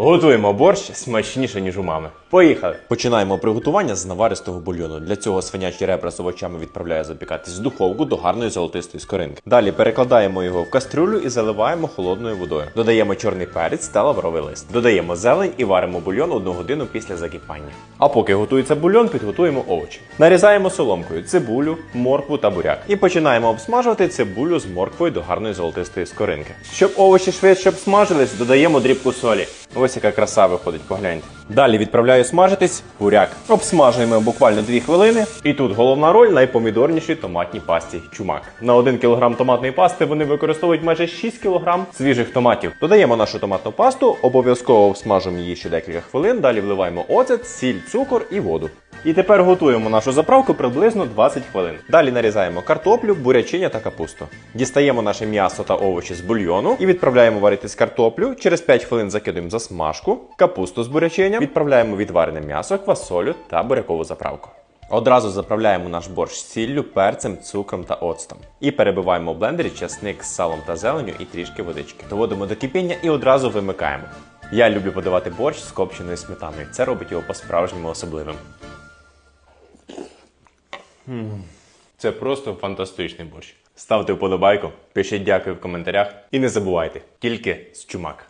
Готуємо борщ смачніше, ніж у мами. Поїхали! Починаємо приготування з наваристого бульйону. Для цього свинячі ребра з овочами відправляю запікатись в духовку до гарної золотистої скоринки. Далі перекладаємо його в кастрюлю і заливаємо холодною водою. Додаємо чорний перець та лавровий лист. Додаємо зелень і варимо бульйон одну годину після закипання. А поки готується бульйон, підготуємо овочі. Нарізаємо соломкою цибулю, моркву та буряк. І починаємо обсмажувати цибулю з морквою до гарної золотистої скоринки. Щоб овочі швидше обсмажились, додаємо дрібку солі. Ось яка краса виходить, погляньте. Далі відправляю смажитись буряк. Обсмажуємо буквально 2 хвилини. І тут головна роль найпомідорніші томатній пасті чумак. На 1 кг томатної пасти вони використовують майже 6 кг свіжих томатів. Додаємо нашу томатну пасту, обов'язково обсмажуємо її ще декілька хвилин. Далі вливаємо оцет, сіль, цукор і воду. І тепер готуємо нашу заправку приблизно 20 хвилин. Далі нарізаємо картоплю, бурячиня та капусту. Дістаємо наше м'ясо та овочі з бульйону і відправляємо варитись картоплю. Через 5 хвилин закидуємо засмажку, капусту з бурячиням, відправляємо відварене м'ясо, квасолю та бурякову заправку. Одразу заправляємо наш борщ сіллю, перцем, цукром та оцтом. І перебиваємо в блендері часник з салом та зеленю і трішки водички. Доводимо до кипіння і одразу вимикаємо. Я люблю подавати борщ з копченою сметаною. Це робить його по-справжньому особливим. Це просто фантастичний борщ. Ставте вподобайку, пишіть дякую в коментарях і не забувайте, тільки з чумак.